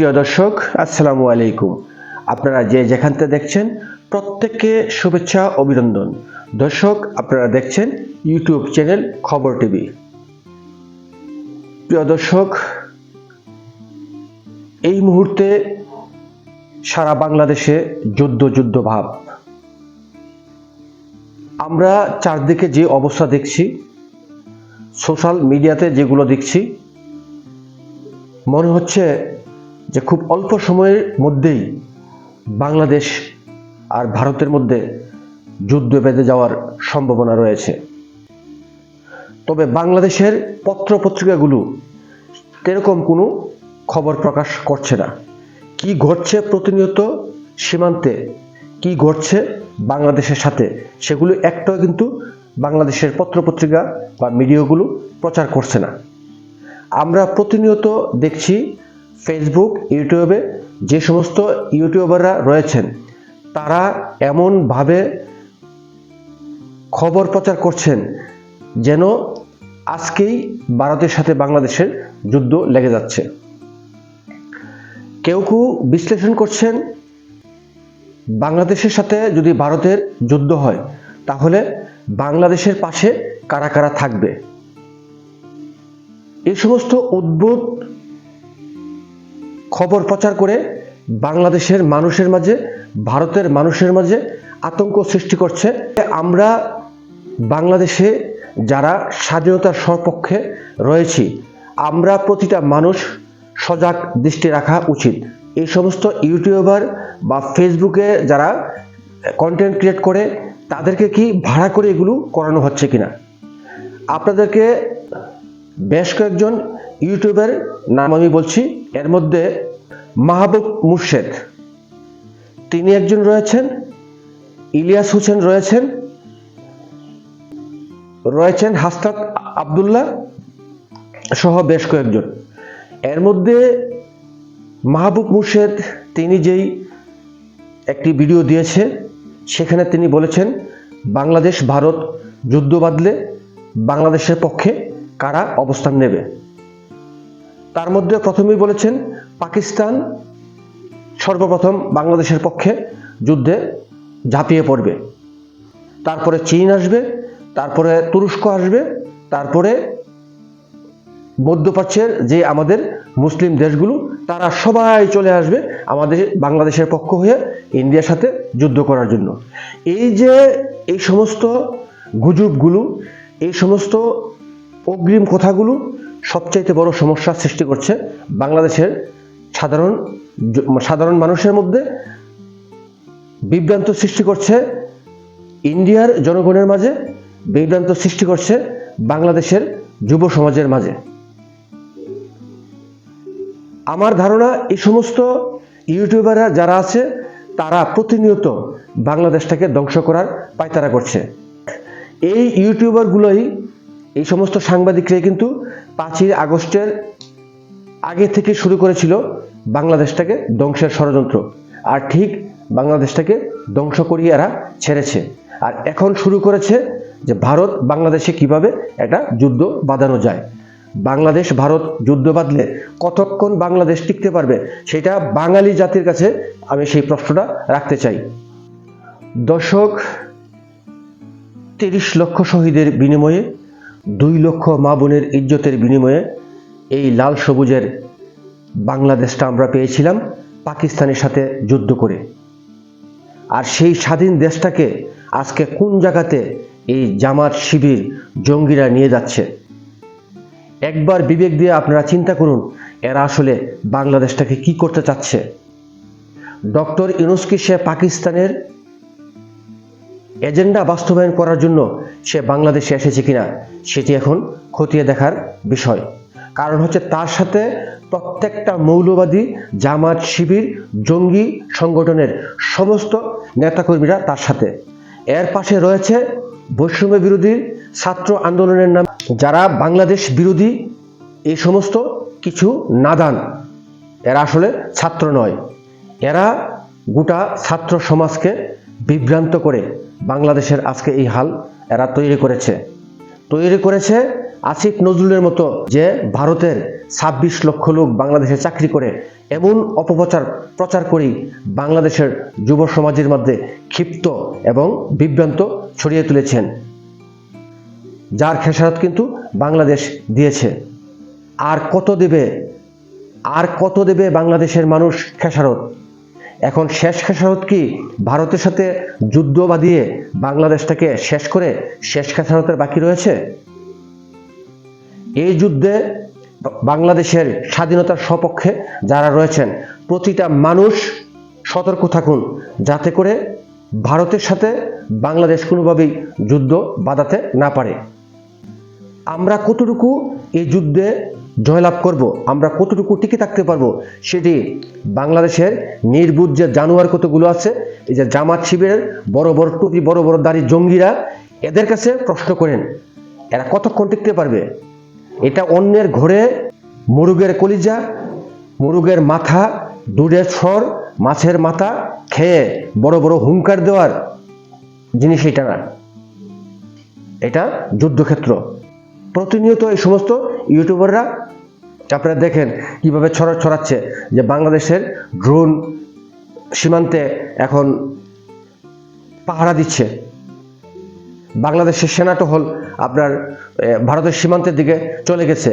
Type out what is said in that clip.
প্রিয় দর্শক, আসসালামু আলাইকুম। আপনারা যে যেখান থেকে দেখছেন, প্রত্যেককে শুভেচ্ছা, অভিনন্দন। দর্শক, আপনারা দেখছেন ইউটিউব চ্যানেল খবর টিভি। প্রিয় দর্শক, এই মুহূর্তে সারা বাংলাদেশে যুদ্ধ যুদ্ধ ভাব। আমরা চারদিকে যে অবস্থা দেখছি, সোশ্যাল মিডিয়াতে যেগুলো দেখছি, মনে হচ্ছে যে খুব অল্প সময়ের মধ্যেই বাংলাদেশ আর ভারতের মধ্যে যুদ্ধ বেঁধে যাওয়ার সম্ভাবনা রয়েছে। তবে বাংলাদেশের পত্র পত্রিকাগুলো এরকম কোনো খবর প্রকাশ করছে না। কি ঘটছে প্রতিনিয়ত সীমান্তে, কি ঘটছে বাংলাদেশের সাথে, সেগুলো একটাও কিন্তু বাংলাদেশের পত্রপত্রিকা বা মিডিয়াগুলো প্রচার করছে না। আমরা প্রতিনিয়ত দেখছি ফেসবুক ইউটিউবে যে সমস্ত ইউটিউবাররা রয়েছেন, তারা এমনভাবে খবর প্রচার করছেন যেন আজকেই ভারতের সাথে বাংলাদেশের যুদ্ধ লেগে যাচ্ছে। কেউ কেউ বিশ্লেষণ করছেন, বাংলাদেশের সাথে যদি ভারতের যুদ্ধ হয়, তাহলে বাংলাদেশের পাশে কারা কারা থাকবে? এই সমস্ত উদ্ভুত খবর প্রচার করে বাংলাদেশের মানুষের মাঝে, ভারতের মানুষের মাঝে আতঙ্ক সৃষ্টি করছে। আমরা বাংলাদেশে যারা স্বাধীনতার সপক্ষে রয়েছি, আমরা প্রতিটা মানুষ সজাগ দৃষ্টি রাখা উচিত। এই সমস্ত ইউটিউবার বা ফেসবুকে যারা কন্টেন্ট ক্রিয়েট করে, তাদেরকে কি ভাড়া করে এগুলো করানো হচ্ছে কিনা? আপনাদেরকে বেশ কয়েকজন ইউটিউবের নাম আমি বলছি। এর মধ্যে মাহবুব মুর্শেদ। তিনি একজন রয়েছেন, ইলিয়াস হোসেন রয়েছেন রয়েছেন হাসনাত আবদুল্লাহ সহ বেশ কয়েকজন। এর মধ্যে মাহবুব মুর্শেদ, তিনি যেই একটি ভিডিও দিয়েছে, সেখানে তিনি বলেছেন বাংলাদেশ ভারত যুদ্ধ বাঁধলে বাংলাদেশের পক্ষে কারা অবস্থান নেবে? তার মধ্যে প্রথমেই বলেছেন পাকিস্তান সর্বপ্রথম বাংলাদেশের পক্ষে যুদ্ধে ঝাঁপিয়ে পড়বে। তারপরে চীন আসবে, তারপরে তুরস্ক আসবে, তারপরে মধ্যপ্রাচ্যের যে আমাদের মুসলিম দেশগুলো, তারা সবাই চলে আসবে আমাদের বাংলাদেশের পক্ষ হয়ে ইন্ডিয়ার সাথে যুদ্ধ করার জন্য। এই যে এই সমস্ত গুজবগুলো, এই সমস্ত অগ্রিম কথাগুলো সবচাইতে বড় সমস্যার সৃষ্টি করছে বাংলাদেশের সাধারণ সাধারণ মানুষের মধ্যে বিভ্রান্ত সৃষ্টি করছে ইন্ডিয়ার জনগণের মাঝে, বিভ্রান্ত সৃষ্টি করছে বাংলাদেশের যুব সমাজের মাঝে। আমার ধারণা, এই সমস্ত ইউটিউবাররা যারা আছে, তারা প্রতিনিয়ত বাংলাদেশটাকে ধ্বংস করার পায়তারা করছে। এই ইউটিউবারগুলোই এই সমস্ত সাংবাদিকরাই কিন্তু পাঁচই আগস্টের আগে থেকে শুরু করেছিল বাংলাদেশটাকে ধ্বংসের ষড়যন্ত্র। আর ঠিক বাংলাদেশটাকে ধ্বংস করিয়ে এরা ছেড়েছে। আর এখন শুরু করেছে যে ভারত বাংলাদেশে কীভাবে একটা যুদ্ধ বাঁধানো যায়। বাংলাদেশ, ভারত যুদ্ধ বাঁধলে কতক্ষণ বাংলাদেশ টিকতে পারবে সেটা বাঙালি জাতির কাছে আমি সেই প্রশ্নটা রাখতে চাই। দর্শক তিরিশ লক্ষ শহীদের বিনিময়ে দুই লক্ষ মা বোনের ইজ্জতের বিনিময়ে এই লাল সবুজের বাংলাদেশটা আমরা পেয়েছিলাম পাকিস্তানের সাথে যুদ্ধ করে। আর সেই স্বাধীন দেশটাকে আজকে কোন জায়গাতে এই জামাত শিবির জঙ্গিরা নিয়ে যাচ্ছে? একবার বিবেক দিয়ে আপনারা চিন্তা করুন, এরা আসলে বাংলাদেশটাকে কি করতে চাচ্ছে? ডক্টর ইউনুসকি সে পাকিস্তানের এজেন্ডা বাস্তবায়ন করার জন্য সে বাংলাদেশে এসেছে কিনা, সেটি এখন খতিয়ে দেখার বিষয়। কারণ হচ্ছে তার সাথে প্রত্যেকটা মৌলবাদী, জামাত, শিবির, জঙ্গি সংগঠনের সমস্ত নেতাকর্মীরা তার সাথে। এর পাশে রয়েছে বৈষম্য বিরোধী ছাত্র আন্দোলনের নাম। যারা বাংলাদেশ বিরোধী, এই সমস্ত কিছু নাদান, এরা আসলে ছাত্র নয়। এরা গোটা ছাত্র সমাজকে বিভ্রান্ত করে বাংলাদেশের আজকে এই হাল এরা তৈরি করেছে। তৈরি করেছে আসিফ নজরুলের মতো যে ভারতের ছাব্বিশ লক্ষ লোক বাংলাদেশে চাকরি করে, এমন অপপ্রচার প্রচার করেই বাংলাদেশের যুব সমাজের মধ্যে ক্ষিপ্ত এবং বিভ্রান্ত ছড়িয়ে তুলেছেন। যার খেসারত কিন্তু বাংলাদেশ দিয়েছে। আর কত দেবে, আর কত দেবে বাংলাদেশের মানুষ খেসারত? এখন শেষ খেসারত কি ভারতের সাথে যুদ্ধ বাঁধিয়ে বাংলাদেশটাকে শেষ করে শেষ খেসারতের বাকি রয়েছে? এই যুদ্ধে বাংলাদেশের স্বাধীনতার সপক্ষে যারা রয়েছেন, প্রতিটা মানুষ সতর্ক থাকুন যাতে করে ভারতের সাথে বাংলাদেশ কোনোভাবেই যুদ্ধ বাঁধাতে না পারে। আমরা কতটুকু এই যুদ্ধে জয়লাভ করব, আমরা কতটুকু টিকে থাকতে পারব সেটি বাংলাদেশের নির্বুধ যে জানোয়ার কতগুলো আছে, এই যে জামাত শিবিরের বড় বড় টুপি, বড় বড় দাড়ি জঙ্গিরা এদের কাছে প্রশ্ন করেন, এরা কতক্ষণ টিকতে পারবে? এটা অন্যের ঘরে, মুরুগের কলিজা, মুরুগের মাথা, দুধের ছর মাছের মাথা খেয়ে বড় বড় হুঙ্কার দেওয়ার জিনিস এটা না। এটা যুদ্ধক্ষেত্র। প্রতিনিয়ত এই সমস্ত ইউটিউবাররা, আপনারা দেখেন কীভাবে ছড়া, ছড়াচ্ছে যে বাংলাদেশের ড্রোন সীমান্তে এখন পাহারা দিচ্ছে। বাংলাদেশের সেনা টহল আপনার ভারতের সীমান্তের দিকে চলে গেছে।